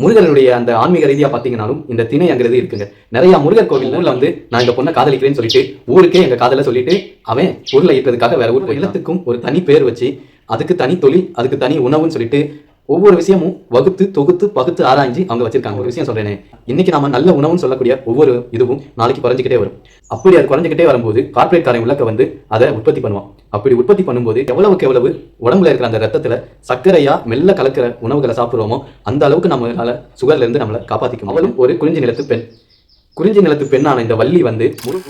முருகனுடைய அந்த ஆன்மீக ரீதியா பாத்தீங்கன்னாலும் இந்த திணைங்கிறது இருக்குங்க. நிறைய முருகர் கோவில் ஊர்ல வந்து நான் இந்த பொண்ணை காதலிக்கிறேன்னு சொல்லிட்டு ஊருக்கே எங்க காதல சொல்லிட்டு அவன் பொருளை இருக்கிறதுக்காக வேற ஊர் இல்லத்துக்கும் ஒரு தனி பேர் வச்சு அதுக்கு தனி தொழில் அதுக்கு தனி உணவுன்னு சொல்லிட்டு ஒவ்வொரு விஷயமும் வகுத்து தொகுத்து பகுத்து ஆராய்ஞ்சு அவங்க வச்சிருக்காங்க. ஒரு விஷயம் சொல்றேனே. இன்னைக்கு நாம நல்ல உணவுன்னு சொல்லக்கூடிய ஒவ்வொரு இதுவும் நாளைக்கு குறைஞ்சிக்கிட்டே வரும். அப்படி அது குறைஞ்சிக்கிட்டே வரும்போது கார்ப்பரேட் காரை உள்ளக்க வந்து அதை உற்பத்தி பண்ணுவான். அப்படி உற்பத்தி பண்ணும்போது எவ்வளவுக்கு எவ்வளவு உடம்புல இருக்கிற அந்த ரத்தத்தில் சர்க்கரையா மெல்ல கலக்கிற உணவுகளை சாப்பிடுவோமோ அந்த அளவுக்கு நம்மளால சுகர்ல இருந்து நம்மளை காப்பாற்றிக்கும் அவளும் ஒரு குறிஞ்சி நிலத்து பெண். குறிஞ்சி நிலத்து பெண்ணான இந்த வள்ளி வந்து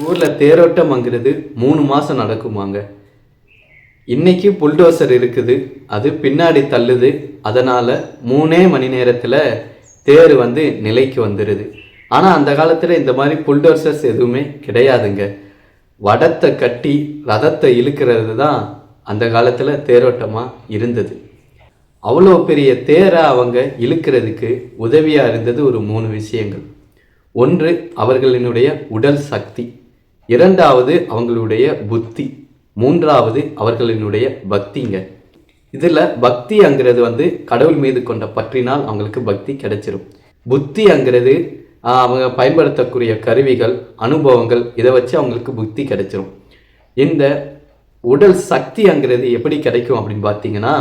ஒரு தேரோட்டம் வாங்குறது மூணு மாசம் நடக்குமாங்க. இன்னைக்கு புல்டோசர் இருக்குது அது பின்னாடி தள்ளுது அதனால மூணே மணி நேரத்துல தேர் வந்து நிலைக்கு வந்துடுது ஆனால் அந்த காலத்தில் இந்த மாதிரி புல்டோசர்ஸ் எதுவுமே கிடையாதுங்க. வடத்தை கட்டி ரதத்தை இழுக்கிறது தான் அந்த காலத்தில் தேரோட்டமாக இருந்தது. அவ்வளோ பெரிய தேரை அவங்க இழுக்கிறதுக்கு உதவியாக இருந்தது ஒரு மூணு விஷயங்கள். ஒன்று அவர்களினுடைய உடல் சக்தி. இரண்டாவது அவங்களுடைய புத்தி. மூன்றாவது அவர்களினுடைய பக்திங்க. இதில் பக்திங்கிறது வந்து கடவுள் மீது கொண்ட பற்றினால் அவங்களுக்கு பக்தி கிடைச்சிரும். புத்திங்கிறது அவங்க பயன்படுத்தக்கூடிய கருவிகள் அனுபவங்கள் இதை வச்சு அவங்களுக்கு புத்தி கிடைச்சிரும். இந்த உடல் சக்திங்கிறது எப்படி கிடைக்கும் அப்படின்னு பார்த்தீங்கன்னா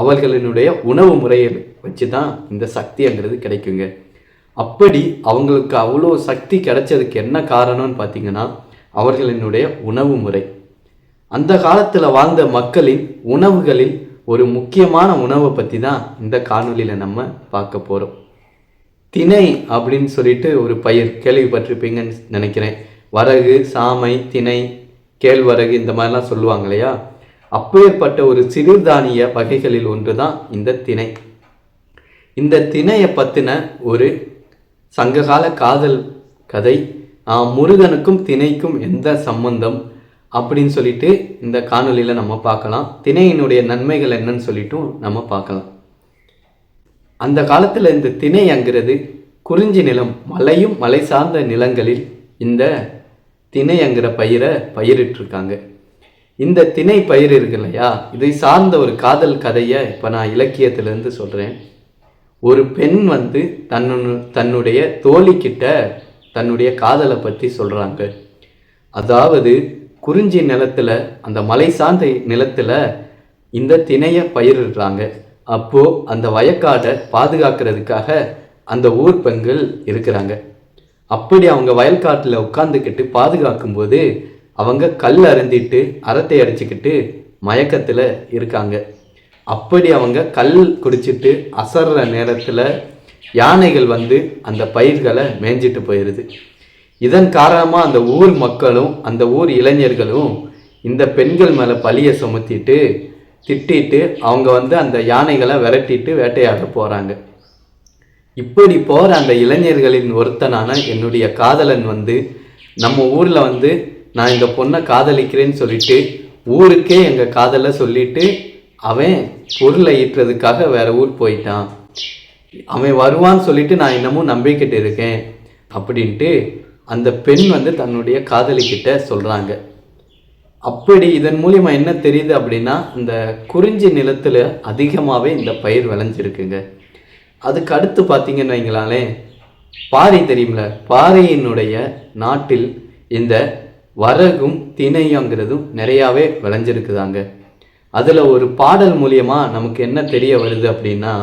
அவர்களினுடைய உணவு முறையை வச்சு தான் இந்த சக்திங்கிறது கிடைக்குங்க. அப்படி அவங்களுக்கு அவ்வளோ சக்தி கிடைச்சதுக்கு என்ன காரணம்னு பார்த்தீங்கன்னா அவர்களினுடைய உணவு முறை. அந்த காலத்தில் வாழ்ந்த மக்களின் உணவுகளில் ஒரு முக்கியமான உணவை பற்றி தான் இந்த காணொளியில் நம்ம பார்க்க போகிறோம் திணை அப்படின்னு சொல்லிட்டு ஒரு பயிர் கேள்விப்பட்டிருப்பீங்கன்னு நினைக்கிறேன். வரகு சாமை திணை கேழ்வரகு இந்த மாதிரிலாம் சொல்லுவாங்க இல்லையா? அப்பேற்பட்ட ஒரு சிறுதானிய வகைகளில் ஒன்று தான் இந்த திணை. இந்த திணையை பற்றின ஒரு சங்ககால காதல் கதை முருகனுக்கும் திணைக்கும் எந்த சம்பந்தம் அப்படின்னு சொல்லிட்டு இந்த காணொலியில் நம்ம பார்க்கலாம். திணையினுடைய நன்மைகள் என்னன்னு சொல்லிட்டும் நம்ம பார்க்கலாம். அந்த காலத்தில் இந்த திணைங்கிறது குறிஞ்சி நிலம் மலையும் மலை சார்ந்த நிலங்களில் இந்த திணைங்கிற பயிரை பயிரிட்டிருக்காங்க. இந்த திணை பயிர் இருக்கு இல்லையா? இதை சார்ந்த ஒரு காதல் கதையை இப்போ நான் இலக்கியத்திலேருந்து சொல்கிறேன் ஒரு பெண் வந்து தன்னு தன்னுடைய தோழிக்கிட்ட தன்னுடைய காதலை பற்றி சொல்கிறாங்க அதாவது குறிஞ்சி நிலத்தில் அந்த மலை சார்ந்த நிலத்தில் இந்த திணையை பயிரிடுறாங்க. அப்போது அந்த வயக்காடை பாதுகாக்கிறதுக்காக அந்த ஊர் பெண்கள் இருக்கிறாங்க. அப்படி அவங்க வயல்காட்டில் உட்காந்துக்கிட்டு பாதுகாக்கும்போது அவங்க கல் அருந்திட்டு அறத்தை அடிச்சுக்கிட்டு மயக்கத்தில் இருக்காங்க. அப்படி அவங்க கல் குடிச்சிட்டு அசர்ற நேரத்தில் யானைகள் வந்து அந்த பயிர்களை மேய்ஞ்சிட்டு போயிடுது இதன் காரணமாக அந்த ஊர் மக்களும் அந்த ஊர் இளைஞர்களும் இந்த பெண்கள் மேலே பழியை சுமத்திட்டு திட்டிட்டு அவங்க வந்து அந்த யானைகளை விரட்டிட்டு வேட்டையாட போகிறாங்க இப்படி போகிற அந்த இளைஞர்களின் ஒருத்தனான என்னுடைய காதலன் வந்து நம்ம ஊரில் வந்து நான் இந்த பொண்ணை காதலிக்கிறேன்னு சொல்லிட்டு ஊருக்கே எங்கள் காதலை சொல்லிட்டு அவன் பொருளை ஈட்டுறதுக்காக வேற ஊர் போயிட்டான். அவன் வருவான்னு சொல்லிட்டு நான் இன்னமும் நம்பிக்கிட்டு இருக்கேன். அப்படின்ட்டு அந்த பெண் வந்து தன்னுடைய காதலிக்கிட்ட சொல்கிறாங்க அப்படி இதன் மூலிமா என்ன தெரியுது அப்படின்னா இந்த குறிஞ்சி நிலத்தில் அதிகமாகவே இந்த பயிர் விளைஞ்சிருக்குங்க. அதுக்கு அடுத்து பார்த்தீங்கன்னு வைங்களாலே பாறை தெரியுமில? பாறையினுடைய நாட்டில் இந்த வரகும் திணையங்கிறதும் நிறையாவே விளைஞ்சிருக்குதாங்க. அதில் ஒரு பாடல் மூலியமாக நமக்கு என்ன தெரிய வருது அப்படின்னா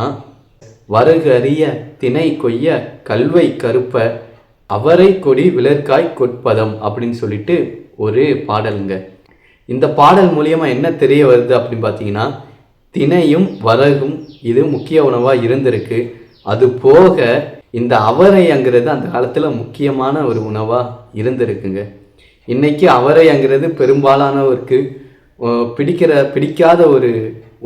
வரகு அறிய திணை கொய்ய கல்வை கருப்ப அவரை கொடி விளர்க்காய் கொட்பதம் அப்படின்னு சொல்லிட்டு ஒரு பாடலுங்க. இந்த பாடல் மூலியமாக என்ன தெரிய வருது அப்படின்னு பார்த்தீங்கன்னா திணையும் வரகும் இது முக்கிய உணவாக இருந்திருக்கு. அது போக இந்த அவரைங்கிறது அந்த காலத்தில் முக்கியமான ஒரு உணவாக இருந்திருக்குங்க. இன்றைக்கி அவரைங்கிறது பெரும்பாலானவருக்கு பிடிக்கிற பிடிக்காத ஒரு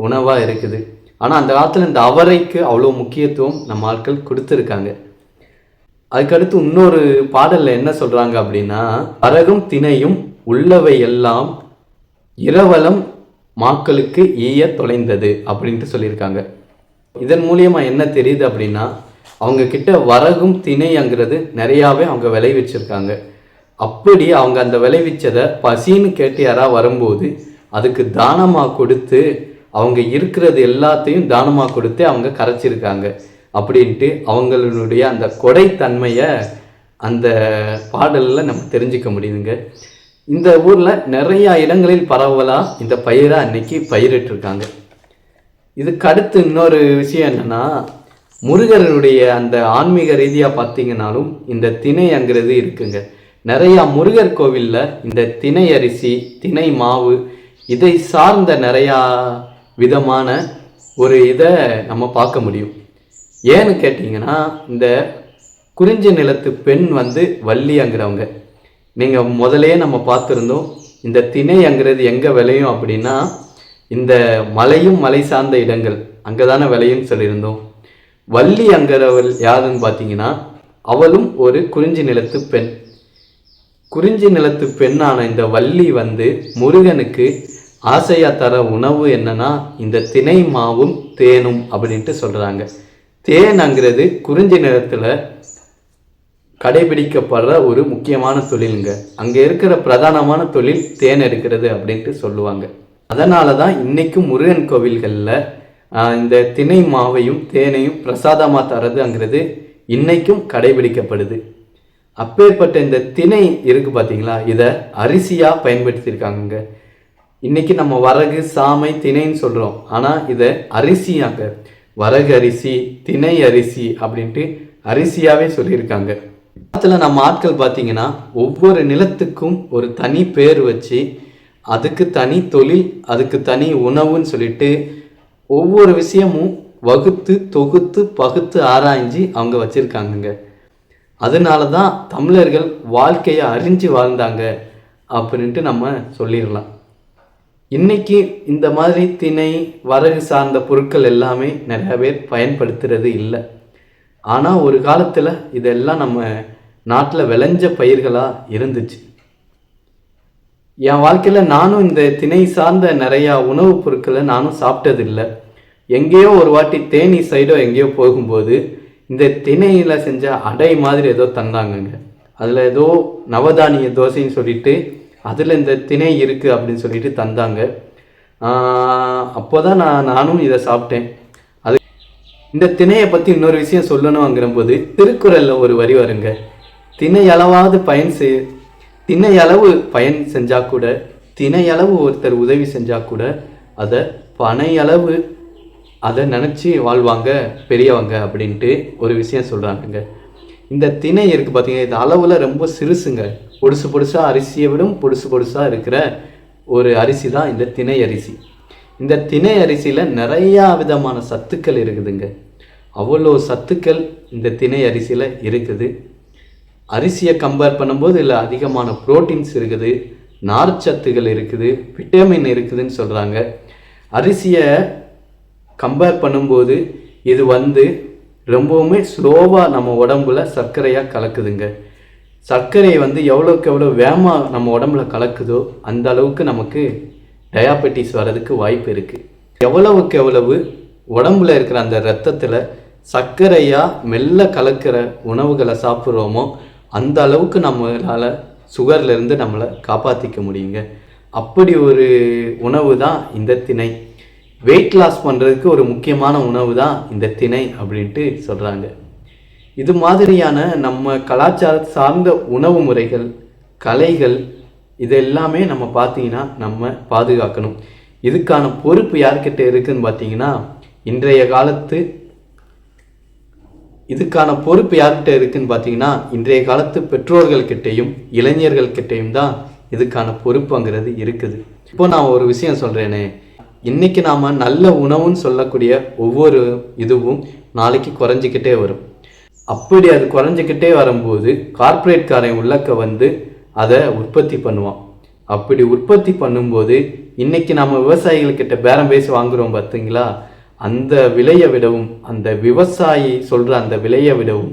உணவாக இருக்குது. ஆனால் அந்த காலத்தில் இந்த அவரைக்கு அவ்வளோ முக்கியத்துவம் நம்ம ஆட்கள் கொடுத்துருக்காங்க. அதுக்கடுத்து இன்னொரு பாடலில் என்ன சொல்கிறாங்க அப்படின்னா அரகும் திணையும் உள்ளவை எல்லாம் இரவலம் மாக்களுக்கு ஈய தொலைந்தது அப்படின்ட்டு சொல்லியிருக்காங்க. இதன் மூலியமாக என்ன தெரியுது அப்படின்னா அவங்க கிட்ட வரகும் திணைங்கிறது நிறையாவே அவங்க விளைவிச்சிருக்காங்க. அப்படி அவங்க அந்த விளைவிச்சதை பசின்னு கேட்டு யாராவது வரும்போது அதுக்கு தானமாக கொடுத்து அவங்க இருக்கிறது எல்லாத்தையும் தானமாக கொடுத்து அவங்க கரைச்சிருக்காங்க அப்படின்ட்டு அவங்களுடைய அந்த கொடைத்தன்மையை அந்த பாடலில் நம்ம தெரிஞ்சுக்க முடியுதுங்க. இந்த ஊரில் நிறையா இடங்களில் பரவலாக இந்த பயிரை அன்னைக்கு பயிரிட்டிருக்காங்க. இதுக்கு அடுத்து இன்னொரு விஷயம் என்னென்னா முருகருடைய அந்த ஆன்மீக ரீதியாக பார்த்தீங்கன்னாலும் இந்த திணைங்கிறது இருக்குங்க. நிறையா முருகர் கோவிலில் இந்த திணை அரிசி திணை மாவு இதை சார்ந்த நிறையா விதமான ஒரு இதை நம்ம பார்க்க முடியும். ஏன்னு கேட்டிங்கன்னா இந்த குறிஞ்சி நிலத்து பெண் வந்து வள்ளிங்கிறவங்க நீங்கள் முதலே நம்ம பார்த்துருந்தோம் இந்த திணைங்கிறது எங்கே விளையும் அப்படின்னா இந்த மலையும் மலை சார்ந்த இடங்கள் அங்கே தானே விளையும்னு சொல்லியிருந்தோம். வள்ளி அங்கிறவள் யாருன்னு பார்த்தீங்கன்னா அவளும் ஒரு குறிஞ்சி நிலத்து பெண். குறிஞ்சி நிலத்து பெண்ணான இந்த வள்ளி வந்து முருகனுக்கு ஆசையாக தர உணவு என்னன்னா இந்த திணை மாவும் தேனும் அப்படின்ட்டு சொல்றாங்க. தேன்ங்கிறது குறிஞ்சி நிலத்தில் கடைபிடிக்கப்படுற ஒரு முக்கியமான தொழிலுங்க. அங்கே இருக்கிற பிரதானமான தொழில் தேன் எடுக்கிறது அப்படின்ட்டு சொல்லுவாங்க. அதனால தான் இன்னைக்கும் முருகன் கோவில்களில் இந்த திணை மாவையும் தேனையும் பிரசாதமாக தரதுங்கிறது இன்னைக்கும் கடைபிடிக்கப்படுது. அப்பேற்பட்ட இந்த திணை இருக்குது பார்த்தீங்களா இதை அரிசியாக பயன்படுத்தியிருக்காங்கங்க. இன்னைக்கு நம்ம வரகு சாமை திணைன்னு சொல்கிறோம் ஆனால் இதை அரிசியாங்க. வரகு அரிசி திணை அரிசி அப்படின்ட்டு அரிசியாகவே சொல்லியிருக்காங்க. அதில் நம்ம ஆட்கள் பார்த்தீங்கன்னா ஒவ்வொரு நிலத்துக்கும் ஒரு தனி பேர் வச்சு அதுக்கு தனி தொழில் அதுக்கு தனி உணவுன்னு சொல்லிட்டு ஒவ்வொரு விஷயமும் வகுத்து தொகுத்து பகுத்து ஆராய்ஞ்சு அவங்க வச்சுருக்காங்கங்க. அதனால தான் தமிழர்கள் வாழ்க்கையை அறிஞ்சு வாழ்ந்தாங்க அப்படின்ட்டு நம்ம சொல்லிடலாம். இன்னைக்கு இந்த மாதிரி திணை வரகு சார்ந்த பொருட்கள் எல்லாமே நிறைய பேர் பயன்படுத்துறது இல்லை. ஆனால் ஒரு காலத்தில் இதெல்லாம் நம்ம நாட்டில் விளைஞ்ச பயிர்களாக இருந்துச்சு. என் வாழ்க்கையில் நானும் இந்த திணை சார்ந்த நிறையா உணவுப் பொருட்களை நானும் சாப்பிட்டதில்லை. எங்கேயோ ஒரு வாட்டி தேனி சைடோ எங்கேயோ போகும்போது இந்த திணையில் செஞ்ச அடை மாதிரி ஏதோ தந்தாங்கங்க. அதில் ஏதோ நவதானிய தோசைன்னு சொல்லிட்டு அதில் இந்த திணை இருக்குது அப்படின்னு சொல்லிட்டு தந்தாங்க. அப்போ தான் நான் நானும் இதை சாப்பிட்டேன். இந்த திணையை பற்றி இன்னொரு விஷயம் சொல்லணுங்கிறபோது திருக்குறளில் ஒரு வரி வருங்க. திணையளவாவது பயன் செய் திணையளவு பயன் செஞ்சால் கூட திணையளவு ஒருத்தர் உதவி செஞ்சால் கூட அதை பனையளவு அதை நினச்சி வாழ்வாங்க பெரியவங்க அப்படின்ட்டு ஒரு விஷயம் சொல்கிறாங்கங்க இந்த திணை இருக்குது பார்த்தீங்கன்னா இது அளவில் ரொம்ப சிறுசுங்க. பொடுசு பொடுசாக அரிசியை விடும் பொடுசு பொடுசாக இருக்கிற ஒரு அரிசி தான் இந்த திணை அரிசி. இந்த திணை அரிசியில் நிறையா விதமான சத்துக்கள் இருக்குதுங்க. அவ்வளோ சத்துக்கள் இந்த திணை அரிசியில் இருக்குது. அரிசியை கம்பேர் பண்ணும்போது இதில் அதிகமான ப்ரோட்டீன்ஸ் இருக்குது நார்ச்சத்துகள் இருக்குது விட்டமின் இருக்குதுன்னு சொல்கிறாங்க அரிசியை கம்பேர் பண்ணும்போது இது வந்து ரொம்பவுமே ஸ்லோவாக நம்ம உடம்புல சர்க்கரையாக கலக்குதுங்க. சர்க்கரையை வந்து எவ்வளோக்கு எவ்வளோ வேகமாக நம்ம உடம்புல கலக்குதோ அந்த அளவுக்கு நமக்கு டயாபெட்டிஸ் வர்றதுக்கு வாய்ப்பு இருக்குது எவ்வளவுக்கு எவ்வளவு உடம்புல இருக்கிற அந்த ரத்தத்தில் சர்க்கரையாக மெல்ல கலக்கிற உணவுகளை சாப்பிட்றோமோ அந்த அளவுக்கு நம்மளால் சுகர்லேருந்து நம்மளை காப்பாற்றிக்க முடியுங்க. அப்படி ஒரு உணவு தான் இந்த திணை. வெயிட் லாஸ் பண்ணுறதுக்கு ஒரு முக்கியமான உணவு தான் இந்த திணை அப்படின்ட்டு சொல்கிறாங்க இது மாதிரியான நம்ம கலாச்சார சார்ந்த உணவு முறைகள் கலைகள் இது எல்லாமே நம்ம பார்த்தீங்கன்னா நம்ம பாதுகாக்கணும். இதுக்கான பொறுப்பு யார்கிட்ட இருக்குன்னு பார்த்தீங்கன்னா இன்றைய காலத்து இதுக்கான பொறுப்பு யார்கிட்ட இருக்குன்னு பார்த்தீங்கன்னா இன்றைய காலத்து பெற்றோர்கள்கிட்டையும் இளைஞர்கள்கிட்டையும் தான் இதுக்கான பொறுப்புங்கிறது இருக்குது. இப்போ நான் ஒரு விஷயம் சொல்கிறேனே இன்னைக்கு நாம் நல்ல உணவுன்னு சொல்லக்கூடிய ஒவ்வொரு இதுவும் நாளைக்கு குறைஞ்சிக்கிட்டே வரும். அப்படி அது குறைஞ்சிக்கிட்டே வரும்போது கார்ப்பரேட்காரன் உள்ளக்க வந்து அதை உற்பத்தி பண்ணுவான் அப்படி உற்பத்தி பண்ணும்போது இன்னைக்கு நம்ம விவசாயிகள்கிட்ட பேரம் பேசி வாங்குறோம் பார்த்தீங்களா அந்த விலையை விடவும் அந்த விவசாயி சொல்கிற அந்த விலையை விடவும்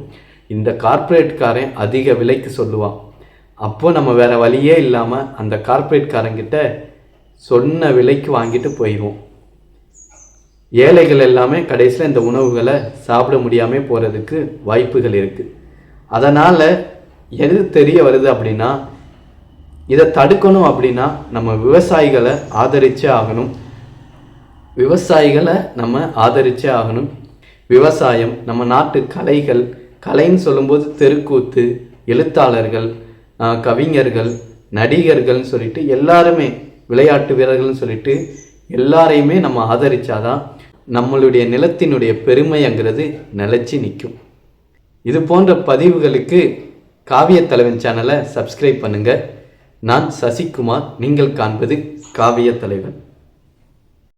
இந்த கார்ப்பரேட்காரன் அதிக விலைக்கு சொல்லுவான். அப்போ நம்ம வேற வழியே இல்லாமல் அந்த கார்ப்பரேட்காரங்கிட்ட சொன்ன விலைக்கு வாங்கிட்டு போயிடுவோம். ஏழைகள் எல்லாமே கடைசியில் இந்த உணவுகளை சாப்பிட முடியாமல் போகிறதுக்கு வாய்ப்புகள் இருக்குது அதனால் எது தெரிய வருது அப்படின்னா இதை தடுக்கணும் அப்படின்னா நம்ம விவசாயிகளை ஆதரிச்சே ஆகணும். விவசாயிகளை நம்ம ஆதரிச்சே ஆகணும். விவசாயம் நம்ம நாட்டு கலைகள் கலைன்னு சொல்லும்போது தெருக்கூத்து எழுத்தாளர்கள் கவிஞர்கள் நடிகர்கள்னு சொல்லிட்டு எல்லாருமே விளையாட்டு வீரர்கள்னு சொல்லிட்டு எல்லாரையுமே நம்ம ஆதரித்தாதான் நம்மளுடைய நிலத்தினுடைய பெருமைங்கிறது நிலைச்சி நிற்கும். இது போன்ற பதிவுகளுக்கு காவிய தலைவன் சேனலை சப்ஸ்கிரைப் பண்ணுங்கள் நான் சசிகுமார் நீங்கள் காண்பது காவிய தலைவன்